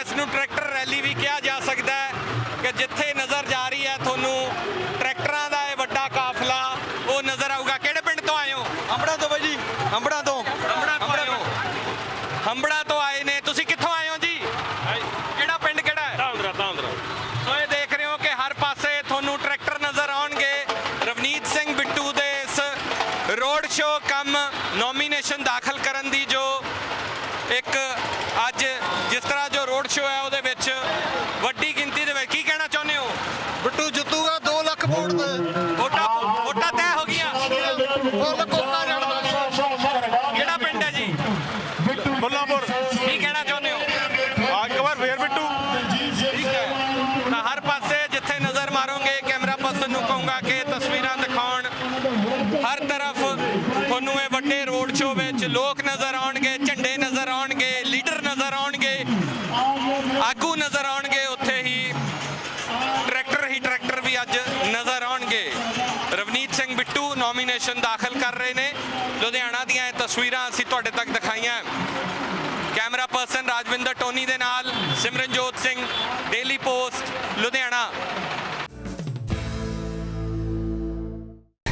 ਇਸ ਨੂੰ tractor rally ਵੀ ਕਿਹਾ ਜਾ ਸਕਦਾ ਹੈ ਕਿ ਜਿੱਥੇ ਨਜ਼ਰ ਜਾ ਰਹੀ ਹੈ ਤੁਹਾਨੂੰ ਟਰੈਕਟਰਾਂ ਦਾ ਇਹ ਵੱਡਾ ਕਾਫਲਾ ਉਹ ਨਜ਼ਰ ਆਊਗਾ। ਕਿਹੜੇ ਪਿੰਡ ਤੋਂ ਆਏ ਹੋ? ਹੰਬੜਾ ਤੋਂ ਬਾਈ ਜੀ ਹੰਬੜਾ ਤੋਂ। ਹੰਬੜਾ ਤੋਂ ਆਏ ਹੋ। ਹੰਬੜਾ ਤੋਂ ਆਏ ਨੇ। ਤੁਸੀਂ ਕਿੱਥੋਂ ਆਏ ਹੋ ਜੀ? ਕਿਹੜਾ ਪਿੰਡ ਕਿਹੜਾ ਹੈ? ਧਾਂਦਰਾ ਧਾਂਦਰਾ। ਸੋ ਇਹ ਦੇਖ ਰਹੇ ਹੋ ਕਿ ਹਰ ਪਾਸੇ ਤੁਹਾਨੂੰ ਟਰੈਕਟਰ ਨਜ਼ਰ ਆਉਣਗੇ। ਰਵਨੀਤ ਸਿੰਘ ਬਿੱਟੂ ਦੇ ਇਸ ਰੋਡ ਸ਼ੋਅ ਕੰਮ ਨੋਮੀਨੇਸ਼ਨ ਦਾਖਲ ਕਰਨ ਦੀ ਜੋ ਇੱਕ ਅੱਜ ਜਿਸ ਤਰ੍ਹਾਂ ਜੋ ਰੋਡ ਸ਼ੋਅ ਹੈ ਉਹਦੇ ਵਿੱਚ ਵੱਡੀ ਗਿਣਤੀ ਦੇ ਵਿੱਚ ਕੀ ਕਹਿਣਾ ਚਾਹੁੰਦੇ ਹੋ ਬਿੱਟੂ ਜਿੱਤੂਗਾ 2 ਲੱਖ ਵੋਟ ਤੇ ਵੋਟਾਂ ਵੋਟਾਂ ਤੈਅ ਹੋ ਗਈਆਂ। ਫੁੱਲ ਕੋਕਾ ਜੜਦਾ ਕਿਹੜਾ ਪਿੰਡ ਹੈ ਜੀ? ਮੁੱਲਾਂਪੁਰ। ਕੀ ਕਹਿਣਾ ਚਾਹੁੰਦੇ ਹੋ? ਆ ਇੱਕ ਵਾਰ ਫੇਰ ਬਿੱਟੂ। ਠੀਕ ਹੈ। ਤਾਂ ਹਰ ਪਾਸੇ ਜਿੱਥੇ ਨਜ਼ਰ ਮਾਰੋਗੇ ਕੈਮਰਾ ਪਰਸਨ ਨੂੰ ਕਹੂੰਗਾ ਕਿ ਤਸਵੀਰਾਂ ਦਿਖਾਉਣ। ਹਰ ਤਰਫ ਤੁਹਾਨੂੰ ਇਹ ਵੱਡੇ ਰੋਡ ਸ਼ੋਅ ਵਿੱਚ ਲੋਕ ਨਜ਼ਰ ਆਉਣਗੇ। ਰਵਨੀਤ ਸਿੰਘ ਬਿੱਟੂ ਨੋਮੀਨੇਸ਼ਨ ਦਾਖਲ ਕਰ ਰਹੇ ਨੇ। ਲੁਧਿਆਣਾ ਦੀਆਂ ਇਹ ਤਸਵੀਰਾਂ ਅਸੀਂ ਤੁਹਾਡੇ ਤੱਕ ਦਿਖਾਈਆਂ। Camera person Rajwinder